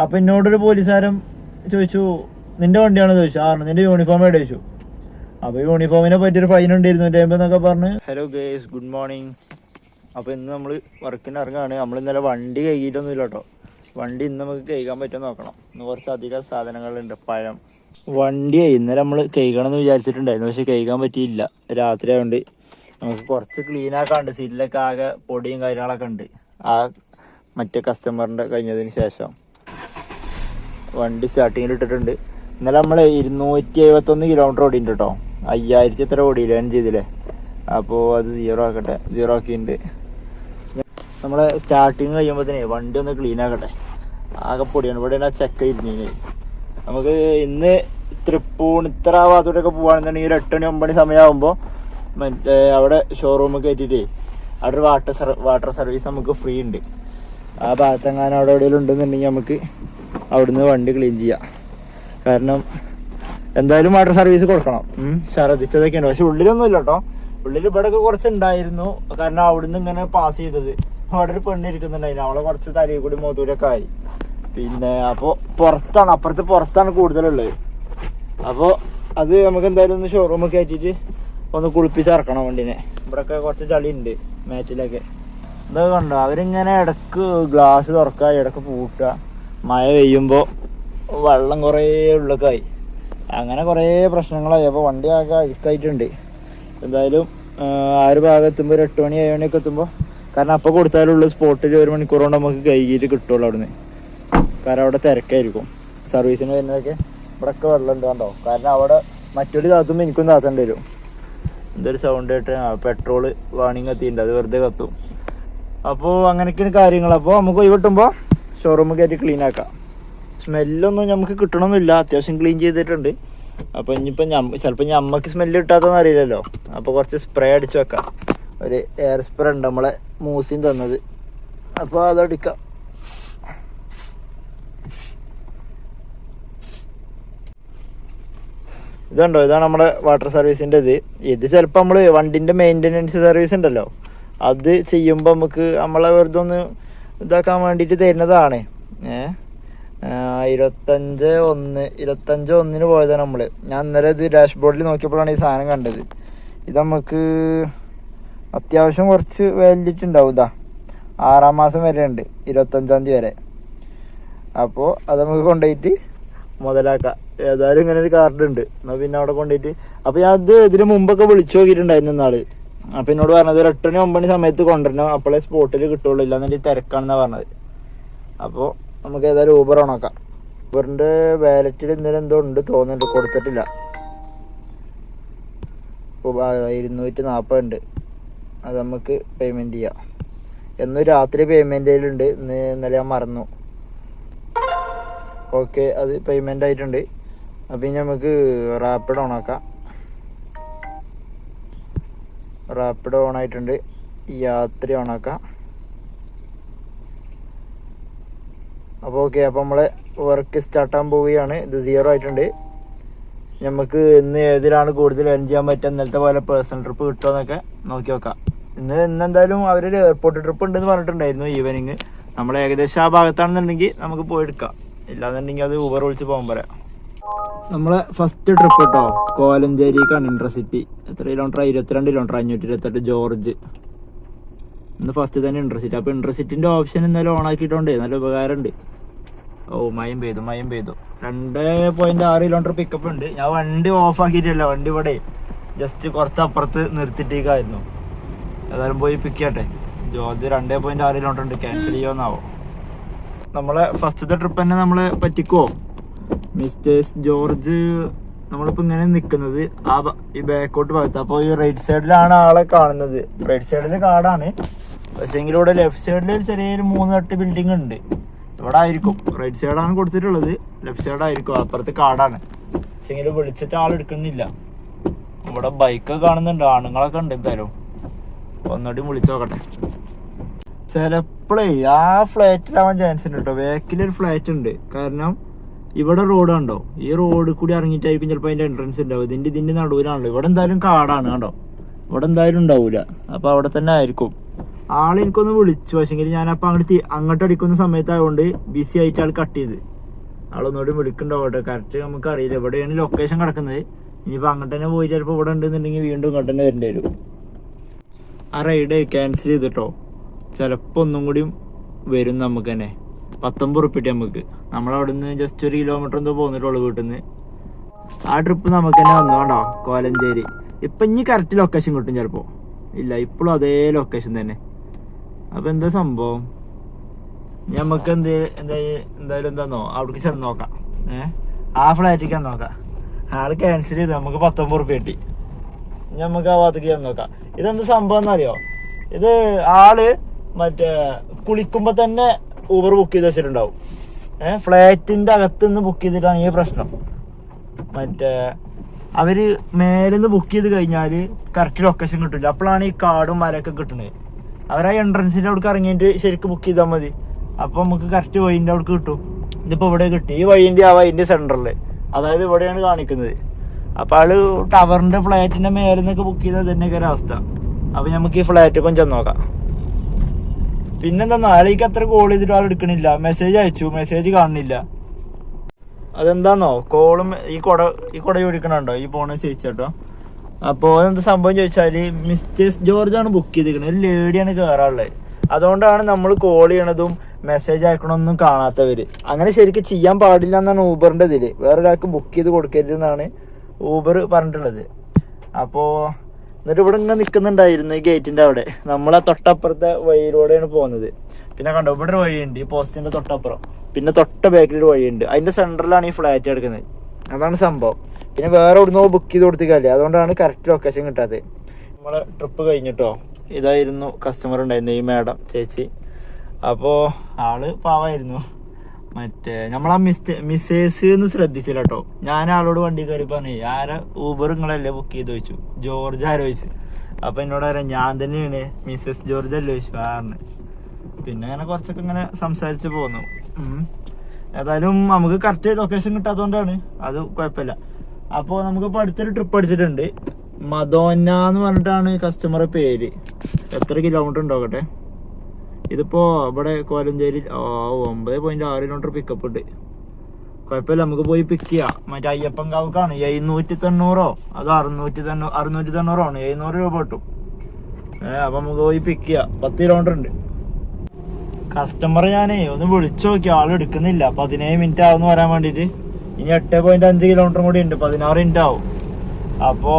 അപ്പൊ എന്നോടൊരു പോലീസുകാരൻ ചോദിച്ചു നിന്റെ വണ്ടിയാണ്? ചോദിച്ചു. ആ നിന്റെ യൂണിഫോം എവിടെ? ചോദിച്ചു. അപ്പൊ യൂണിഫോമിനെ പറ്റിയൊരു ഫൈൻ ഉണ്ട് ഇരുന്നൂറ്റി എന്നൊക്കെ പറഞ്ഞ്. ഹലോ ഗേസ് ഗുഡ് മോർണിംഗ് അപ്പൊ ഇന്ന് നമ്മൾ വർക്കിന് ഇറങ്ങാണ്. നമ്മൾ ഇന്നലെ വണ്ടി കഴുകിയിട്ടൊന്നും ഇല്ല കേട്ടോ. വണ്ടി ഇന്ന് നമുക്ക് കഴുകാൻ പറ്റുമോ നോക്കണം. ഇന്ന് കുറച്ച് അധികം സാധനങ്ങളുണ്ട്. പഴം. വണ്ടി ഇന്നലെ നമ്മൾ കഴുകണം എന്ന് വിചാരിച്ചിട്ടുണ്ടായിരുന്നു. പക്ഷെ കഴുകാൻ പറ്റിയില്ല. രാത്രി ആയതുകൊണ്ട് നമുക്ക് കുറച്ച് ക്ലീൻ ആക്കാണ്ട് സീറ്റിലൊക്കെ ആകെ പൊടിയും കാര്യങ്ങളൊക്കെ ഉണ്ട്. ആ മറ്റേ കസ്റ്റമറിന്റെ കഴിഞ്ഞതിന് ശേഷം. വണ്ടി സ്റ്റാർട്ടിങ്ങിൽ ഇട്ടിട്ടുണ്ട്. ഇന്നലെ നമ്മൾ ഇരുന്നൂറ്റി എഴുപത്തൊന്ന് കിലോമീറ്റർ ഓടിയിട്ടുണ്ട് കേട്ടോ അയ്യായിരത്തി എത്ര ഓടി? ഞാൻ ചെയ്തില്ലേ? അപ്പോൾ അത് സീറോ ആക്കട്ടെ. സീറോ ആക്കിയിട്ടുണ്ട്. നമ്മളെ സ്റ്റാർട്ടിങ് കഴിയുമ്പോഴത്തേനെ വണ്ടി ഒന്ന് ക്ലീൻ ആക്കട്ടെ. ആകെ പൊടിയാണ്. ഇവിടെ ആ ചെക്ക ഇരുന്നു നമുക്ക് ഇന്ന് തൃപ്പൂണിത്തറ ഭാഗത്തോട്ടൊക്കെ പോകുകയാണെന്നുണ്ടെങ്കിൽ ഒരു എട്ടണി ഒമ്പണി സമയമാകുമ്പോൾ മറ്റേ അവിടെ ഷോറൂമിൽ കയറ്റിയിട്ടേ അവിടെ ഒരു വാട്ടർ വാട്ടർ സർവീസ് നമുക്ക് ഫ്രീ ഉണ്ട്. ആ ഭാഗത്തെങ്ങാനും അവിടെ എവിടെയെങ്കിലും ഉണ്ടെന്നുണ്ടെങ്കിൽ നമുക്ക് അവിടുന്ന് വണ്ടി ക്ലീൻ ചെയ്യാം. കാരണം എന്തായാലും വാട്ടർ സർവീസ് കൊടുക്കണം. ഉം, ഛർദ്ദിച്ചതൊക്കെയാണ് പക്ഷെ ഉള്ളിലൊന്നും ഇല്ല കേട്ടോ ഉള്ളിൽ ഇവിടെ ഒക്കെ കുറച്ച് ഉണ്ടായിരുന്നു കാരണം അവിടുന്ന് ഇങ്ങനെ പാസ് ചെയ്തത്. അവിടെ ഒരു പെണ്ണ് ഇരിക്കുന്നുണ്ടായിരുന്നു. അവളെ കുറച്ച് തലയിൽ കൂടി മോതൂരൊക്കെ ആയി. പിന്നെ അപ്പോൾ പുറത്താണ്. അപ്പുറത്ത് പുറത്താണ് കൂടുതലുള്ളത്. അപ്പോൾ അത് നമുക്ക് എന്തായാലും ഒന്ന് ഷോറൂമൊക്കെ കയറ്റിയിട്ട് ഒന്ന് കുളിപ്പിച്ചിറക്കണം വണ്ടിനെ. ഇവിടെയൊക്കെ കുറച്ച് ചളി ഉണ്ട് മാറ്റിലൊക്കെ. ഇതൊക്കെ കണ്ടോ? അവരിങ്ങനെ ഇടയ്ക്ക് ഗ്ലാസ് തുറക്കുക ഇടയ്ക്ക് പൂട്ടുക. മഴ പെയ്യുമ്പോൾ വെള്ളം കുറേ ഉള്ളക്കായി. അങ്ങനെ കുറേ പ്രശ്നങ്ങളായി. അപ്പോൾ വണ്ടി ആകെ അഴുക്കായിട്ടുണ്ട്. എന്തായാലും ആ, ഒരു ഭാഗം എത്തുമ്പോൾ ഒരു എട്ട് മണി ഏഴ് മണിയൊക്കെ എത്തുമ്പോൾ കാരണം അപ്പോൾ കൊടുത്താലുള്ള സ്പോട്ടിൽ ഒരു മണിക്കൂർ കൊണ്ട് നമുക്ക് കൈകിയിട്ട് കിട്ടുള്ളൂ അവിടുന്ന്. കാരണം അവിടെ തിരക്കായിരിക്കും. സർവീസിന് വരുന്നതൊക്കെ ഇവിടെയൊക്കെ വെള്ളം ഉണ്ട് കണ്ടോ? കാരണം അവിടെ മറ്റൊരു താത്തുമ്പോൾ എനിക്കും താത്തേണ്ടി വരും. എന്തൊരു സൗണ്ട് കേട്ട്. പെട്രോൾ വാണിങ് കത്തിയിട്ടുണ്ട് അത് വെറുതെ കത്തും. അപ്പോൾ അങ്ങനെയൊക്കെയാണ് കാര്യങ്ങൾ അപ്പോൾ നമുക്ക് ഒഴിവിട്ടുമ്പോൾ ഷോറൂം കയറ്റി ക്ലീൻ ആക്കാം. സ്മെല്ലൊന്നും നമുക്ക് കിട്ടണമെന്നില്ല അത്യാവശ്യം ക്ലീൻ ചെയ്തിട്ടുണ്ട്. അപ്പോൾ ഇനിയിപ്പോൾ ഞമ്മ ചിലപ്പോൾ ഞമ്മക്ക് സ്മെല്ല് കിട്ടാത്തതെന്ന് അറിയില്ലല്ലോ. അപ്പോൾ കുറച്ച് സ്പ്രേ അടിച്ചു വെക്കാം. ഒരു എയർ സ്പ്രേ ഉണ്ട് നമ്മളെ മൂസിയും തന്നത്. അപ്പോൾ അതടിക്കാം. ഇതുണ്ടോ? ഇതാണ് നമ്മുടെ വാട്ടർ സർവീസിന്റെ ഇത്. ഇത് ചിലപ്പോൾ നമ്മൾ വണ്ടിന്റെ മെയിന്റനൻസ് സർവീസ് ഉണ്ടല്ലോ. അത് ചെയ്യുമ്പോൾ നമുക്ക് നമ്മളെ വെറുതെ ഒന്ന് ഇതാക്കാൻ വേണ്ടിയിട്ട് തരുന്നതാണ്. ഏ? ആ, ഇരുപത്തഞ്ച് ഒന്ന് ഇരുപത്തഞ്ച് ഒന്നിന് പോയതാണ് നമ്മൾ ഞാൻ ഇന്നലെ ഇത് ഡാഷ്ബോർഡിൽ നോക്കിയപ്പോഴാണ് ഈ സാധനം കണ്ടത്. ഇത് നമുക്ക് അത്യാവശ്യം കുറച്ച് വാലിഡിറ്റി ഉണ്ടാവും ഇതാ. ആറാം മാസം വരെ ഉണ്ട് ഇരുപത്തഞ്ചാം തീയതി വരെ. അപ്പോൾ അത് നമുക്ക് കൊണ്ടുപോയിട്ട് മുതലാക്കാം. ഏതായാലും ഇങ്ങനെ ഒരു കാർഡ് ഉണ്ട്. എന്നാൽ പിന്നെ അവിടെ കൊണ്ടുപോയിട്ട്. അപ്പോൾ ഞാൻ അത് ഇതിന് മുമ്പൊക്കെ വിളിച്ചു നോക്കിയിട്ടുണ്ടായിരുന്നു നാൾ അപ്പം എന്നോട് പറഞ്ഞത് ഒരു മണി ഒമ്പത് സമയത്ത് കൊണ്ടുവരണം. അപ്പോഴേ സ്പോട്ടിൽ കിട്ടുള്ളൂ. ഇല്ലാന്നുണ്ടെങ്കിൽ തിരക്കാണെന്നാണ് പറഞ്ഞത്. അപ്പോൾ നമുക്ക് ഏതായാലും ഊബർ ഓണാക്കാം ഊബറിന്റെ വാലറ്റിൽ എന്തെങ്കിലും എന്തോ ഉണ്ട് തോന്നുന്നുണ്ട്. കൊടുത്തിട്ടില്ല. ഇരുന്നൂറ്റി നാൽപ്പത് ഉണ്ട് അത് നമുക്ക് പേയ്മെന്റ് ചെയ്യാം. എന്നും രാത്രി പേയ്മെന്റ് ചെയ്യലുണ്ട്. ഇന്ന് ഇന്നലെ ഞാൻ മറന്നു. ഓക്കെ അത് പേയ്മെന്റ് ആയിട്ടുണ്ട്. അപ്പം ഇനി നമുക്ക് റാപ്പിഡ് ഓൺ റാപ്പിഡ് ഓൺ ആയിട്ടുണ്ട്. യാത്ര ഓൺ ആക്കാം. അപ്പോൾ ഓക്കെ അപ്പോൾ നമ്മളെ വർക്ക് സ്റ്റാർട്ടാകാൻ പോവുകയാണ്. ഇത് സീറോ ആയിട്ടുണ്ട്. നമുക്ക് ഇന്ന് ഏതിലാണ് കൂടുതൽ ഏൺ ചെയ്യാൻ പറ്റുക? ഇന്നലത്തെ പോലെ പേഴ്സണൽ ട്രിപ്പ് കിട്ടുമെന്നൊക്കെ നോക്കി നോക്കാം. ഇന്ന് ഇന്ന് എന്തായാലും അവരൊരു എയർപോർട്ട് ട്രിപ്പ് ഉണ്ടെന്ന് പറഞ്ഞിട്ടുണ്ടായിരുന്നു ഈവനിങ് നമ്മൾ ഏകദേശം ആ ഭാഗത്താണെന്നുണ്ടെങ്കിൽ നമുക്ക് പോയി എടുക്കാം. ഇല്ലാന്നുണ്ടെങ്കിൽ അത് ഊബർ വിളിച്ച് പോകാൻ പറയാം നമ്മളെ ഫസ്റ്റ് ട്രിപ്പ് കേട്ടോ കോലഞ്ചേരിക്കാണ് സിറ്റി എത്ര കിലോമീറ്റർ ഇരുപത്തിരണ്ട് കിലോമീറ്റർ അഞ്ഞൂറ്റി ഇരുപത്തെട്ട് ജോർജ്. ഇന്ന് ഫസ്റ്റ് തന്നെ ഇൻട്രസിറ്റി അപ്പൊ ഇൻട്രസിറ്റിന്റെ ഓപ്ഷൻ ഇന്നലെ ഓൺ ആക്കിയിട്ടുണ്ട്. നല്ല ഉപകാരമുണ്ട് ഓ മയം പെയ്തു മയം പെയ്തു. രണ്ട് പോയിന്റ് ആറ് കിലോമീറ്റർ പിക്കപ്പ് ഉണ്ട്. ഞാൻ വണ്ടി ഓഫ് ആക്കിയിട്ടില്ല വണ്ടി ഇവിടെ ജസ്റ്റ് കുറച്ച് അപ്പുറത്ത് നിർത്തിയിട്ടേക്കായിരുന്നു. ഏതായാലും പോയി പിക്ക് ചെയ്യട്ടെ. ജോർജ് രണ്ടേ പോയിന്റ് ആറ് കിലോമീറ്റർ ഉണ്ട്. ക്യാൻസൽ ചെയ്യുമെന്നാവോ നമ്മളെ ഫസ്റ്റത്തെ ട്രിപ്പ് തന്നെ നമ്മളെ പറ്റിക്കോ? മിസ്റ്റേഴ്സ് ജോർജ് നമ്മളിപ്പോ ഇങ്ങനെ നിൽക്കുന്നത് ആ ഈ ബാക്കോട്ട് ഭാഗത്ത്. അപ്പോൾ ഈ റൈറ്റ് സൈഡിലാണ് ആളെ കാണുന്നത്. റൈറ്റ് സൈഡിൽ കാടാണ്. പക്ഷെ ഇവിടെ ലെഫ്റ്റ് സൈഡിൽ ചെറിയൊരു മൂന്ന് തട്ട് ബിൽഡിംഗ് ഉണ്ട്. ഇവിടെ ആയിരിക്കും. റൈറ്റ് സൈഡാണ് കൊടുത്തിട്ടുള്ളത്. ലെഫ്റ്റ് സൈഡ് ആയിരിക്കും. അപ്പുറത്ത് കാടാണ്. പക്ഷെ എങ്കിലും വിളിച്ചിട്ട് ആൾ എടുക്കുന്നില്ല. ഇവിടെ ബൈക്ക് കാണുന്നുണ്ട്. ആണുങ്ങളൊക്കെ ഉണ്ട് എന്തായാലും. ഒന്നടി വിളിച്ചു നോക്കട്ടെ. ചിലപ്പോഴേ ആ ഫ്ലാറ്റിലാവാൻ ചാൻസ് ഉണ്ട് കേട്ടോ ബാക്കിലൊരു ഫ്ലാറ്റ് ഉണ്ട്. കാരണം ഇവിടെ റോഡ് കണ്ടോ? ഈ റോഡ് കൂടി ഇറങ്ങിയിട്ടായിരിക്കും ചിലപ്പോൾ അതിന്റെ എൻട്രൻസ് ഉണ്ടാവും ഇതിന്റെ ഇതിന്റെ നടുവിലാണല്ലോ. ഇവിടെ എന്തായാലും കാടാണ് കണ്ടോ? ഇവിടെ എന്തായാലും ഉണ്ടാവൂല. അപ്പൊ അവിടെ തന്നെ ആയിരിക്കും. ആൾ എനിക്കൊന്ന് വിളിച്ചു. പക്ഷേങ്കിൽ അപ്പൊ അങ്ങോട്ട് അങ്ങോട്ട് അടിക്കുന്ന സമയത്തായതുകൊണ്ട് ബിസി ആയിട്ട് ആൾ കട്ട് ചെയ്ത്. ആളൊന്നുകൂടി വിളിക്കണ്ടാവട്ടെ കറക്റ്റ് നമുക്ക് അറിയില്ല എവിടെയാണ് ലൊക്കേഷൻ കിടക്കുന്നത്. ഇനിയിപ്പോ അങ്ങോട്ട് തന്നെ പോയി ചിലപ്പോൾ ഇവിടെ ഉണ്ടെന്നുണ്ടെങ്കിൽ വീണ്ടും ഇങ്ങോട്ട് തന്നെ വരേണ്ടി വരും. ആ റൈഡ് ക്യാൻസൽ ചെയ്തിട്ടോ? ചിലപ്പോൾ ഒന്നും കൂടിയും വരും നമുക്ക് തന്നെ. പത്തൊമ്പത് ഉറുപ്പിട്ട് നമുക്ക് നമ്മളവിടെ നിന്ന് ജസ്റ്റ് ഒരു കിലോമീറ്റർ എന്തോ പോന്നിട്ടുള്ളൂ വീട്ടിൽ നിന്ന് ആ ട്രിപ്പ് നമുക്ക് തന്നെ വന്നു കേട്ടോ കോലഞ്ചേരി. ഇപ്പൊ ഇനി കറക്റ്റ് ലൊക്കേഷൻ കിട്ടും ചിലപ്പോ. ഇല്ല ഇപ്പോഴും അതേ ലൊക്കേഷൻ തന്നെ. അപ്പൊ എന്താ സംഭവം? നമുക്ക് എന്ത് എന്താ എന്തായാലും എന്താന്നോ? അവിടേക്ക് ചെന്ന് നോക്കാം. ഏഹ് ആ ഫ്ലാറ്റിക്ക് ചെന്ന് നോക്കാം. ആൾ ക്യാൻസൽ ചെയ്ത് നമുക്ക് പത്തൊമ്പത് റുപ്യ കിട്ടി. നമുക്ക് ആ ഭാഗത്തേക്ക് ചെന്ന് നോക്കാം. ഇതെന്ത് സംഭവം എന്നറിയോ? ഇത് ആൾ മറ്റേ കുളിക്കുമ്പോ തന്നെ ഊബർ ബുക്ക് ചെയ്ത് വെച്ചിട്ടുണ്ടാവും. ഏഹ് ഫ്ലാറ്റിന്റെ അകത്തുനിന്ന് ബുക്ക് ചെയ്തിട്ടാണ് ഈ പ്രശ്നം. മറ്റേ അവർ മേലിന്ന് ബുക്ക് ചെയ്ത് കഴിഞ്ഞാൽ കറക്റ്റ് ലൊക്കേഷൻ കിട്ടില്ല അപ്പോഴാണ് ഈ കാടും മരൊക്കെ കിട്ടുന്നത് അവരാ എൻട്രൻസിന്റെ അവിടെ ഇറങ്ങിയിട്ട് ശരിക്കും ബുക്ക് ചെയ്താൽ മതി. അപ്പൊ നമുക്ക് കറക്റ്റ് വഴിന്റെ അവിടെ കിട്ടും. ഇതിപ്പോ ഇവിടെ കിട്ടി. ഈ വഴിന്റെ ആ വഴിന്റെ സെന്ററിൽ അതായത് ഇവിടെയാണ് കാണിക്കുന്നത്. അപ്പൊ ആൾ ടവറിന്റെ ഫ്ലാറ്റിന്റെ മേലെന്നൊക്കെ ബുക്ക് ചെയ്താൽ തന്നെയൊക്കെ ഒരവസ്ഥ അവസ്ഥ. അപ്പൊ നമുക്ക് ഈ ഫ്ലാറ്റ് കൊഞ്ചം നോക്കാം. പിന്നെന്താ നാളേക്ക് അത്ര കോൾ ചെയ്തിട്ട് ആൾ എടുക്കണില്ല. മെസ്സേജ് അയച്ചു. മെസ്സേജ് കാണുന്നില്ല. അതെന്താന്നോ? കോളും ഈ കൊട ഈ കൊട ചോദിക്കണുണ്ടോ? ഈ പോണ ചേച്ചിട്ടോ അപ്പോ അതെന്താ സംഭവം ചോദിച്ചാൽ മിസ്റ്റേഴ്സ് ജോർജ് ആണ് ബുക്ക് ചെയ്തിരിക്കുന്നത് ഒരു ലേഡിയാണ് കയറാനുള്ളത് അതുകൊണ്ടാണ് നമ്മൾ കോൾ ചെയ്യണതും മെസ്സേജ് അയക്കണമൊന്നും കാണാത്തവര്. അങ്ങനെ ശരിക്കും ചെയ്യാൻ പാടില്ല എന്നാണ് ഊബറിന്റെ ഇതിൽ. വേറൊരാൾക്ക് ബുക്ക് ചെയ്ത് കൊടുക്കരുത് എന്നാണ് ഊബർ പറഞ്ഞിട്ടുള്ളത്. അപ്പോ എന്നിട്ട് ഇവിടെ ഇങ്ങനെ നിൽക്കുന്നുണ്ടായിരുന്നു ഈ ഗേറ്റിന്റെ അവിടെ. നമ്മളെ തൊട്ടപ്പുറത്തെ വഴിയിലൂടെയാണ് പോകുന്നത്. പിന്നെ കണ്ടോ ഇവിടെ ഒരു വഴിയുണ്ട് ഈ പോസ്റ്റിന്റെ തൊട്ടപ്പുറം. പിന്നെ തൊട്ട ബാക്കിൽ ഒരു വഴിയുണ്ട്. അതിന്റെ സെന്ററിലാണ് ഈ ഫ്ലാറ്റ് കിടക്കുന്നത്. അതാണ് സംഭവം. പിന്നെ വേറെ ഇവിടുന്ന് ബുക്ക് ചെയ്ത് കൊടുത്തിക്കല്ലേ? അതുകൊണ്ടാണ് കറക്റ്റ് ലൊക്കേഷൻ കിട്ടാത്തത്. നമ്മളെ ട്രിപ്പ് കഴിഞ്ഞിട്ടോ ഇതായിരുന്നു കസ്റ്റമർ ഉണ്ടായിരുന്നു ഈ മാഡം ചേച്ചി. അപ്പോൾ ആൾ പാവായിരുന്നു മറ്റേ നമ്മളാ മിസ്റ്റേ മിസ്സേസ് എന്ന് ശ്രദ്ധിച്ചില്ല കേട്ടോ ഞാൻ ആളോട് വണ്ടി കയറി പറഞ്ഞു ആരാ ഊബർ നിങ്ങളല്ലേ ബുക്ക് ചെയ്ത് ചോദിച്ചു. ജോർജ് ആരോ ചോദിച്ചു. അപ്പൊ എന്നോട് പറയാം ഞാൻ തന്നെയാണ് മിസ്സസ് ജോർജ് അല്ലേ? ചോദിച്ചു. ആറിന് പിന്നെ അങ്ങനെ കുറച്ചൊക്കെ ഇങ്ങനെ സംസാരിച്ച് പോന്നു. ഏതായാലും നമുക്ക് കറക്റ്റ് ലൊക്കേഷൻ കിട്ടാത്തതുകൊണ്ടാണ് അത് കുഴപ്പമില്ല. അപ്പോൾ നമുക്കിപ്പോൾ അടുത്തൊരു ട്രിപ്പ് അടിച്ചിട്ടുണ്ട്. മദോന്ന എന്ന് പറഞ്ഞിട്ടാണ് കസ്റ്റമറെ പേര്. എത്ര കിലോമീറ്റർ ഉണ്ടാകട്ടെ ഇതിപ്പോ ഇവിടെ കോലഞ്ചേരി ഒമ്പത് പോയിന്റ് ആറ് കിലോമീറ്റർ പിക്കപ്പ് ഉണ്ട്. കുഴപ്പമില്ല നമുക്ക് പോയി പിക്ക് ചെയ്യാം. മറ്റേ അയ്യപ്പൻ കാവക്കാണ് എഴുന്നൂറ്റി തൊണ്ണൂറോ അതോ അറുന്നൂറ്റി തൊണ്ണൂ അറുന്നൂറ്റി തൊണ്ണൂറോ ആണ്. എഴുന്നൂറ് രൂപ കിട്ടും ഏഹ് അപ്പൊ നമുക്ക് പോയി പിക്ക് ചെയ്യാം. പത്ത് കിലോമീറ്റർ ഉണ്ട്. കസ്റ്റമർ ഞാനേ ഒന്ന് വിളിച്ചു നോക്കി. ആൾ എടുക്കുന്നില്ല. പതിനേഴ് മിനിറ്റ് ആവും വരാൻ വേണ്ടിയിട്ട്. ഇനി എട്ട് പോയിന്റ് അഞ്ച് കിലോമീറ്റർ കൂടി ഉണ്ട്. പതിനാറ് മിനിറ്റ് ആവും. അപ്പോ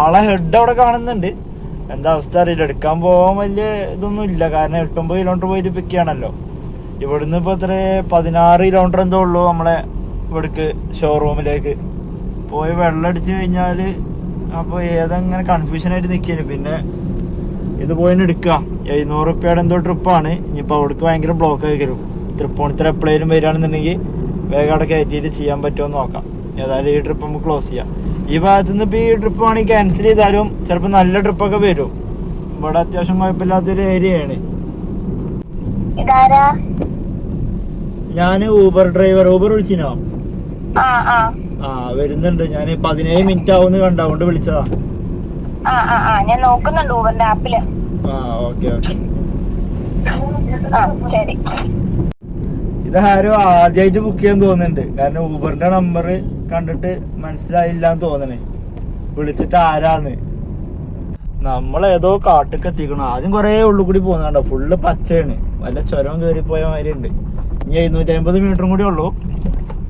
ആളെ ഹെഡ് അവിടെ കാണുന്നുണ്ട്. എന്താ അവസ്ഥ അറിയില്ല. എടുക്കാൻ പോകാൻ വലിയ ഇതൊന്നും ഇല്ല. കാരണം എട്ടൊമ്പത് കിലോമീറ്റർ പോയിട്ട് പിക്ക് ചെയ്യണമല്ലോ ഇവിടുന്ന് ഇപ്പൊ എത്ര പതിനാറ് കിലോമീറ്റർ എന്തോ ഉള്ളൂ നമ്മളെ ഇവിടേക്ക് ഷോറൂമിലേക്ക് പോയി വെള്ളം അടിച്ചു കഴിഞ്ഞാൽ അപ്പൊ ഏതങ്ങനെ കൺഫ്യൂഷൻ ആയിട്ട് നിൽക്കാന് പിന്നെ ഇത് പോയി എടുക്കാം. എഴുന്നൂറ് റുപ്യയുടെ എന്തോ ട്രിപ്പാണ് ഇനിയിപ്പോൾ അവിടേക്ക് ഭയങ്കര ബ്ലോക്ക് ആയിരിക്കും തൃപ്പൂണിത്തര എപ്പോഴേലും വരികയാണെന്നുണ്ടെങ്കിൽ വേഗം അവിടെ കയറ്റിയിട്ട് ചെയ്യാൻ പറ്റുമോ നോക്കാം. ഏതായാലും ഈ ട്രിപ്പ് നമുക്ക് ക്ലോസ് ചെയ്യാം. ഈ ഭാഗത്ത് നിന്ന് ഇപ്പോൾ ഈ ട്രിപ്പ് വേണമെങ്കിൽ ക്യാൻസൽ ചെയ്താലും ചിലപ്പോൾ നല്ല ട്രിപ്പൊക്കെ വരും. ഇവിടെ അത്യാവശ്യം കുഴപ്പമില്ലാത്തൊരു ഏരിയയാണ് ഞാൻ ഊബർ ഡ്രൈവർ ഊബർ വിളിച്ചിനോ? ആ വരുന്നുണ്ട്. ഞാൻ പതിനേഴ് മിനിറ്റ് ആവുന്ന കണ്ട. അതുകൊണ്ട് വിളിച്ചതാ. ആ ആ ആ. ഞാൻ നോക്കുന്നുണ്ട് ഊബറിന്റെ ആപ്പിൽ ആ ഓക്കെ ഓക്കെ. ആ ശരി. ഇത് ആരോ ആദ്യമായിട്ട് ബുക്ക് ചെയ്യാൻ തോന്നുന്നുണ്ട്. കാരണം ഊബറിന്റെ നമ്പർ കണ്ടിട്ട് മനസ്സിലായില്ല എന്ന് തോന്നണേ. വിളിച്ചിട്ട് ആരാന്ന്. നമ്മളേതോ കാട്ടിക്ക് എത്തിക്കണം. ആദ്യം കുറേ ഉള്ളിൽ കൂടി പോകുന്നുണ്ടോ ഫുള്ള് പച്ചയാണ്. വല്ല ചുരം കയറി പോയ മാതിരി ഉണ്ട് ഇനി എഴുന്നൂറ്റി അമ്പത് മീറ്ററും കൂടി ഉള്ളൂ.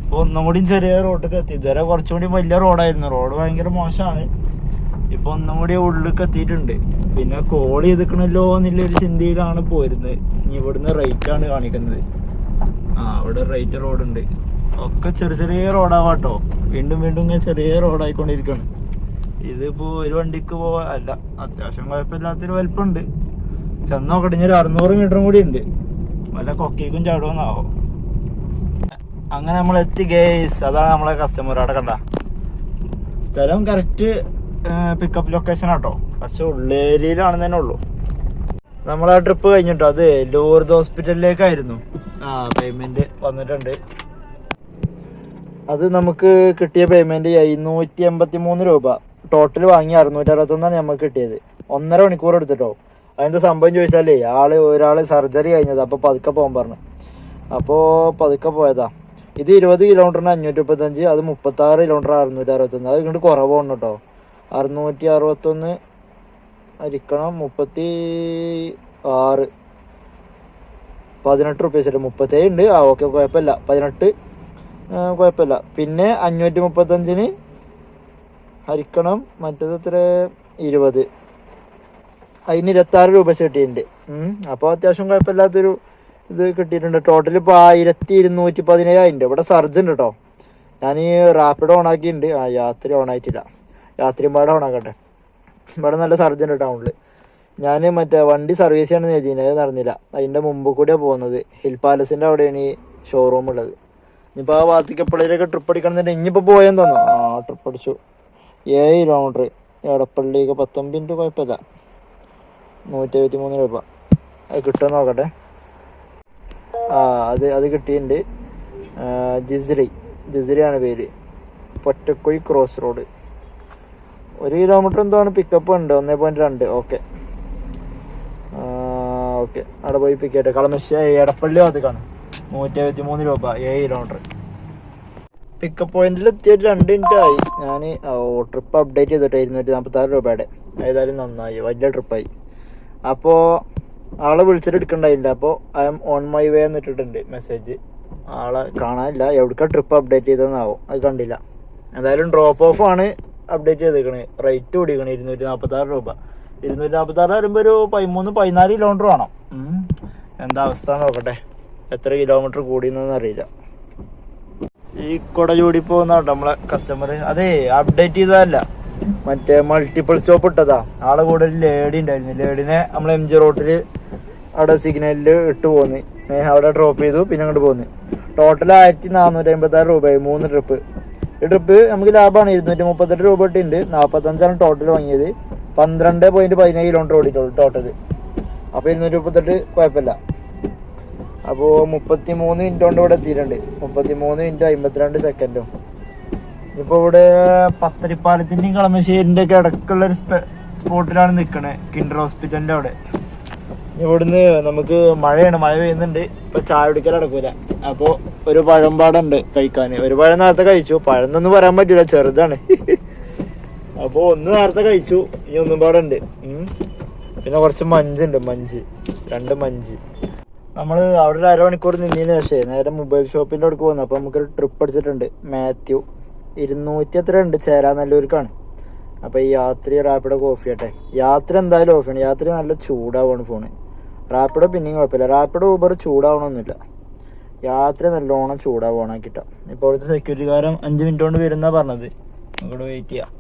അപ്പൊ ഒന്നും കൂടി ചെറിയ റോഡൊക്കെ എത്തി. ഇതുവരെ കുറച്ചും കൂടി വലിയ റോഡായിരുന്നു. റോഡ് ഭയങ്കര മോശമാണ്. ഇപ്പൊ ഒന്നും കൂടി ഉള്ളിലേക്ക് എത്തിയിട്ടുണ്ട്. പിന്നെ കോൾ ചെയ്തിക്കണല്ലോ എന്നുള്ള ഒരു ചിന്തയിലാണ് പോയിരുന്നത്. ഇനി ഇവിടുന്ന് റേറ്റ് ആണ് കാണിക്കുന്നത്. ആ അവിടെ റേറ്റ് റോഡുണ്ട്. ഒക്കെ ചെറിയ ചെറിയ റോഡാവാട്ടോ. വീണ്ടും വീണ്ടും ഇങ്ങനെ ചെറിയ റോഡായിക്കൊണ്ടിരിക്കുകയാണ് ഇതിപ്പോ ഒരു വണ്ടിക്ക് പോവാ അല്ല അത്യാവശ്യം കുഴപ്പമില്ലാത്തൊരു വലിപ്പമുണ്ട്. ചെന്ന് നോക്കട്ടെ ഇനി ഒരു അറുന്നൂറ് മീറ്ററും കൂടി ഉണ്ട്. വല്ല കൊക്കേക്കും ചാടുമെന്നാവോ അങ്ങനെ നമ്മൾ എത്തി ഗേസ് അതാണ് നമ്മളെ കസ്റ്റമർ അവിടെ കണ്ട. സ്ഥലം കറക്റ്റ് പിക്കപ്പ് ലൊക്കേഷൻ ആട്ടോ. പക്ഷെ ഉള്ളേരിയിലാണ് തന്നെ ഉള്ളൂ. നമ്മളാ ട്രിപ്പ് കഴിഞ്ഞിട്ടോ? അത് ലൂർദ് ഹോസ്പിറ്റലിലേക്കായിരുന്നു ആ പേയ്മെന്റ് വന്നിട്ടുണ്ട്. അത് നമുക്ക് കിട്ടിയ പേയ്മെന്റ് എഴുന്നൂറ്റി എൺപത്തി മൂന്ന് രൂപ. ടോട്ടൽ വാങ്ങി അറുന്നൂറ്റി അറുപത്തൊന്നാണ് നമുക്ക് കിട്ടിയത്. ഒന്നര മണിക്കൂർ എടുത്തിട്ടോ. അതിന്റെ സംഭവം ചോദിച്ചാലേ ആൾ ഒരാൾ സർജറി കഴിഞ്ഞത്. അപ്പൊ പതുക്കെ പോകാൻ പറഞ്ഞു. അപ്പോ പതുക്കെ പോയതാ. ഇത് ഇരുപത് കിലോമീറ്ററിന് അഞ്ഞൂറ്റി മുപ്പത്തഞ്ച് അത് മുപ്പത്തി ആറ് കിലോമീറ്റർ അറുന്നൂറ്റി അറുപത്തൊന്ന് അത് ഇങ്ങോട്ട് കുറവാണ് കേട്ടോ അറുന്നൂറ്റി അറുപത്തൊന്ന് അരിക്കണം മുപ്പത്തി ആറ് പതിനെട്ട് റുപ്യ വെച്ചിട്ട് മുപ്പത്തേഴ് ഉണ്ട്. ആ ഓക്കെ കുഴപ്പമില്ല. പതിനെട്ട് കുഴപ്പമില്ല. പിന്നെ അഞ്ഞൂറ്റി മുപ്പത്തഞ്ചിന് ഹരിക്കണം മറ്റത് എത്ര? ഇരുപത്. അതിന് ഇരുപത്താറ് രൂപ കിട്ടിയിട്ടുണ്ട് അപ്പോൾ അത്യാവശ്യം കുഴപ്പമില്ലാത്തൊരു ഇത് കിട്ടിയിട്ടുണ്ട്. ടോട്ടൽ ഇപ്പോൾ ആയിരത്തി ഇരുന്നൂറ്റി പതിനേഴായിട്ടുണ്ട് ഇവിടെ സർജ് കേട്ടോ ഞാൻ ഈ റാപ്പിഡ് ഓൺ ആക്കിയിട്ടുണ്ട്. ആ യാത്രി ഓൺ ആയിട്ടില്ല. യാത്രയും പാടെ ഓൺ ആക്കട്ടെ. ഇവിടെ നല്ല സർജ് ഉണ്ട് ടൗണിൽ ഞാൻ മറ്റേ വണ്ടി സർവീസ് ചെയ്യണമെന്ന് ചോദിച്ചിരുന്നത് അത് നടന്നില്ല. അതിന്റെ മുമ്പ് കൂടിയാണ് പോകുന്നത്. ഹിൽ പാലസിന്റെ അവിടെയാണ് ഈ ഷോറൂം ഉള്ളത്. ഇനിയിപ്പോൾ ആ ഭാഗത്തേക്ക് എപ്പോഴേലൊക്കെ ട്രിപ്പ് അടിക്കണമെന്നുണ്ടെങ്കിൽ ഇനിയിപ്പോൾ പോയെന്ന് തോന്നുന്നു. ആ ട്രിപ്പ് അടിച്ചു. ഏഴ് കിലോമീറ്റർ എടപ്പള്ളിക്ക് പത്തൊമ്പത് മിനിറ്റ് കുഴപ്പമില്ല. നൂറ്റി എഴുപത്തി മൂന്ന് രൂപ. അത് കിട്ടുമോ നോക്കട്ടെ. ആ അത് അത് കിട്ടിയിട്ടുണ്ട്. ജിസ്രി. ജിസ്രിയാണ് പേര്. പൊറ്റക്കുഴി ക്രോസ് റോഡ് ഒരു കിലോമീറ്റർ എന്താണ്? പിക്കപ്പ് ഉണ്ട്. ഒന്നേ പോയിന്റ് രണ്ട്. ഓക്കെ ഓക്കെ അവിടെ പോയി പിക്ക് ചെയ്യട്ടെ. കളമശ്ശേരി എടപ്പള്ളി ഭാഗത്തേക്കാണ്. നൂറ്റി എഴുപത്തി മൂന്ന് രൂപ ഏഴ് കിലോമീറ്റർ പിക്കപ്പ് പോയിന്റിൽ എത്തിയിട്ട് രണ്ട് മിനിറ്റ് ആയി. ഞാൻ ട്രിപ്പ് അപ്ഡേറ്റ് ചെയ്തിട്ട് ഇരുന്നൂറ്റി നാൽപ്പത്തി ആറ് രൂപയുടെ. ഏതായാലും നന്നായി വലിയ ട്രിപ്പായി അപ്പോൾ ആളെ വിളിച്ചിട്ട് എടുക്കണ്ടായില്ല. അപ്പോൾ I'm on my way എന്ന് ഇട്ടിട്ടുണ്ട് മെസ്സേജ് ആളെ കാണാനില്ല. എവിടേക്കാ ട്രിപ്പ് അപ്ഡേറ്റ് ചെയ്തതെന്നാവും? അത് കണ്ടില്ല. എന്തായാലും ഡ്രോപ്പ് ഓഫ് ആണ് അപ്ഡേറ്റ് ചെയ്തേക്കണേ റേറ്റ് കൂടിക്കണേ ഇരുന്നൂറ്റി നാൽപ്പത്തി ആറ് രൂപ. ഇരുന്നൂറ്റി നാൽപ്പത്തി ആറ് വരുമ്പോൾ ഒരു പതിമൂന്ന് പതിനാല് കിലോമീറ്റർ വേണം. എന്താ അവസ്ഥ നോക്കട്ടെ. എത്ര കിലോമീറ്റർ കൂടിയെന്നൊന്നും അറിയില്ല. ഈ കുട ചൂടി പോകുന്ന നമ്മളെ കസ്റ്റമർ അതെ അപ്ഡേറ്റ് ചെയ്തതല്ല. മറ്റേ മൾട്ടിപ്പിൾ സ്റ്റോപ്പ് ഇട്ടതാ. ആളെ കൂടെ ഒരു ലേഡി ഉണ്ടായിരുന്നു. ലേഡിനെ നമ്മൾ എം ജി റോട്ടിൽ അവിടെ സിഗ്നലിൽ ഇട്ട് പോന്ന്. അവിടെ ഡ്രോപ്പ് ചെയ്തു പിന്നെ അങ്ങോട്ട് പോന്ന്. ടോട്ടൽ ആയിരത്തി നാനൂറ്റി അമ്പത്താറ് രൂപയായി മൂന്ന് ട്രിപ്പ് ഈ ട്രിപ്പ് നമുക്ക് ലാഭമാണ് ഇരുന്നൂറ്റി മുപ്പത്തെട്ട് രൂപ ഇട്ടുണ്ട് നാൽപ്പത്തഞ്ചാണ് ടോട്ടൽ വാങ്ങിയത്. പന്ത്രണ്ട് പോയിന്റ് പതിനേഴ് കിലോമീറ്റർ ഓടിയിട്ടുള്ളൂ ടോട്ടൽ അപ്പോൾ ഇരുന്നൂറ്റി മുപ്പത്തെട്ട് കുഴപ്പമില്ല. അപ്പോൾ മുപ്പത്തി മൂന്ന് മിനിറ്റ് കൊണ്ട് ഇവിടെ എത്തിയിട്ടുണ്ട്. മുപ്പത്തി മൂന്ന് മിനിറ്റ് അമ്പത്തിരണ്ട് സെക്കൻഡും ഇപ്പോൾ ഇവിടെ പത്തരിപ്പാലത്തിന്റെയും കളമശ്ശേരിന്റെ ഒക്കെ ഇടക്കുള്ള ഒരു സ്പോട്ടിലാണ് നിൽക്കണേ കിൻഡർ ഹോസ്പിറ്റലിന്റെ അവിടെ. ഇവിടുന്ന് നമുക്ക് മഴയാണ്. മഴ പെയ്യുന്നുണ്ട്. ഇപ്പൊ ചായ കുടിക്കൽ അടക്കൂല അപ്പോൾ ഒരു പഴം പാടുണ്ട് കഴിക്കാൻ ഒരു പഴം നേരത്തെ കഴിച്ചു. പഴം എന്നൊന്നും പറയാൻ പറ്റൂല. ചെറുതാണ്. അപ്പോൾ ഒന്ന് നേരത്തെ കഴിച്ചു. ഇനി ഒന്നും പാടുണ്ട്. പിന്നെ കുറച്ച് മഞ്ചുണ്ട് മഞ്ച്. രണ്ട് മഞ്ച്. നമ്മൾ അവിടെ ഒരു അരമണിക്കൂർ നിന്നതിന് പക്ഷേ നേരെ മൊബൈൽ ഷോപ്പിന്റെ അടുക്ക് പോകുന്നു അപ്പോൾ നമുക്കൊരു ട്രിപ്പ് അടിച്ചിട്ടുണ്ട്. മാത്യു ഇരുന്നൂറ്റി എത്ര ഉണ്ട് ചേരാനല്ലൂർക്കാണ് അപ്പോൾ ഈ യാത്രി റാപ്പിഡോ കോഫി ആട്ടെ. യാത്ര എന്തായാലും ഓഫാണ് യാത്ര നല്ല ചൂടാവാണ് ഫോണ് റാപ്പിഡോ പിന്നെയും കുഴപ്പമില്ല. റാപ്പിഡോ ഊബർ ചൂടാവണമൊന്നുമില്ല യാത്ര നല്ലോണം ചൂടാവണം കിട്ടാം ഇപ്പോൾ അവിടുത്തെ സെക്യൂരിറ്റിക്കാരൻ അഞ്ച് മിനിറ്റ് കൊണ്ട് വരുന്ന പറഞ്ഞത്. നമുക്കിവിടെ വെയിറ്റ് ചെയ്യാം.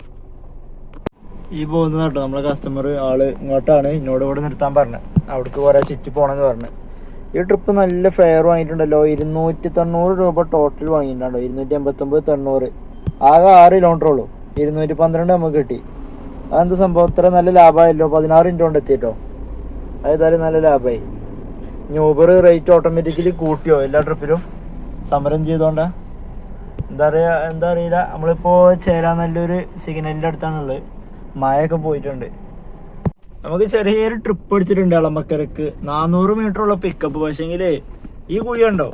ഈ പോകുന്നതാട്ടോ നമ്മളെ കസ്റ്റമർ ആൾ ഇങ്ങോട്ടാണ്. എന്നോട് ഇവിടെ നിർത്താൻ പറഞ്ഞത്. അവിടേക്ക് കുറെ ചുറ്റി പോണെന്ന് പറഞ്ഞു. ഈ ട്രിപ്പ് നല്ല ഫെയർ വാങ്ങിയിട്ടുണ്ടല്ലോ. ഇരുന്നൂറ്റി തൊണ്ണൂറ് രൂപ ടോട്ടൽ വാങ്ങിയിട്ടുണ്ടോ ഇരുന്നൂറ്റി എൺപത്തൊമ്പത് തൊണ്ണൂറ്. ആകെ ആറ് കിലോമീറ്റർ ഉള്ളൂ. ഇരുന്നൂറ്റി പന്ത്രണ്ട് നമുക്ക് കിട്ടി. അതെന്താ സംഭവം? ഇത്ര നല്ല ലാഭമായല്ലോ പതിനാറ് മിനിറ്റ് കൊണ്ട് എത്തിയിട്ടോ അതായത് നല്ല ലാഭമായി ഇനി ഊബർ റേറ്റ് ഓട്ടോമാറ്റിക്കലി കൂട്ടിയോ എല്ലാ ട്രിപ്പിലും സമരം ചെയ്തോണ്ടാ? എന്താ പറയുക എന്താ അറിയില്ല. നമ്മളിപ്പോൾ ചേരാൻ നല്ലൊരു സിഗ്നലിന്റെ അടുത്താണുള്ളത്. മഴയൊക്കെ പോയിട്ടുണ്ട്. നമുക്ക് ചെറിയൊരു ട്രിപ്പ് അടിച്ചിട്ടുണ്ട് അളമക്കരക്ക്. നാനൂറ് മീറ്റർ ഉള്ള പിക്കപ്പ് പക്ഷേങ്കിൽ ഈ കുഴി ഉണ്ടോ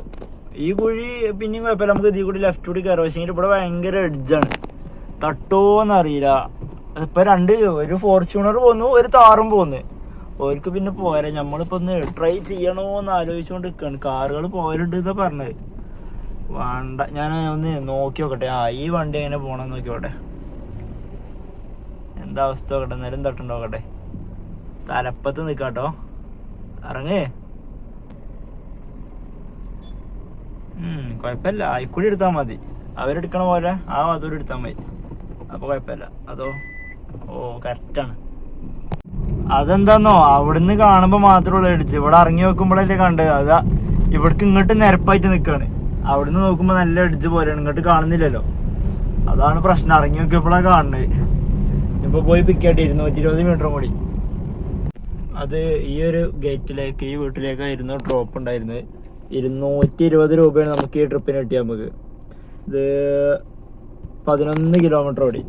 ഈ കുഴി പിന്നെയും കുഴപ്പമില്ല. നമുക്ക് ഇതിൽ കൂടി ലെഫ്റ്റ് കൂടി കയറാം. പക്ഷേങ്കിൽ ഇവിടെ ഭയങ്കര എഡ്ജാണ് തട്ടോന്ന് അറിയില്ല. ഇപ്പൊ രണ്ട് ഒരു ഫോർച്യൂണർ പോന്നു ഒരു താറും പോന്നു. ഓർക്ക് പിന്നെ പോരാ. നമ്മളിപ്പോ ഒന്ന് ട്രൈ ചെയ്യണോന്ന് ആലോചിച്ചുകൊണ്ട് നിൽക്കാണ് കാറുകൾ പോരുണ്ട് എന്നാ പറഞ്ഞത്. വേണ്ട. ഞാൻ ഒന്ന് നോക്കി നോക്കട്ടെ. ആ ഈ വണ്ടി എങ്ങനെ പോണെന്ന് നോക്കിയോട്ടെ എന്താ അവസ്ഥ നോക്കട്ടെ. നേരം തട്ടുണ്ടോ നോക്കട്ടെ. തലപ്പത്ത് നിക്കാട്ടോ ഇറങ്ങേ. ഉം കൊഴപ്പല്ല. ആയിക്കൂടി എടുത്താ മതി. അവരെടുക്കണ പോലെ ആ അതോടെ എടുത്താ മതി. അപ്പൊ കൊഴപ്പല്ല. അതോ? ഓ കറക്റ്റാണ് അതെന്താന്നോ? അവിടുന്ന് കാണുമ്പോ ഉള്ളൂ അടിച്ച് ഇവിടെ ഇറങ്ങി വെക്കുമ്പോഴല്ലേ കണ്ടത്. അതാ ഇവിടക്ക് ഇങ്ങോട്ട് നിരപ്പായിട്ട് നിക്കാണ്. അവിടുന്ന് നോക്കുമ്പോ നല്ല അടിച്ച് പോലെയാണ്. ഇങ്ങോട്ട് കാണുന്നില്ലല്ലോ. അതാണ് പ്രശ്നം. ഇറങ്ങി നോക്കിയപ്പോഴാണ് കാണുന്നത്. ഇപ്പൊ പോയി പിക്കാട്ടി ഇരുന്നൂറ്റി ഇരുപത് മീറ്ററും കൂടി. അത് ഈ ഒരു ഗേറ്റിലേക്ക് ഈ വീട്ടിലേക്കായിരുന്നു ഡ്രോപ്പ് ഉണ്ടായിരുന്നത്. ഇരുന്നൂറ്റി ഇരുപത് രൂപയാണ് നമുക്ക് ഈ ട്രിപ്പിന് കിട്ടിയ നമുക്ക്. ഇത് പതിനൊന്ന് കിലോമീറ്റർ ഓടി.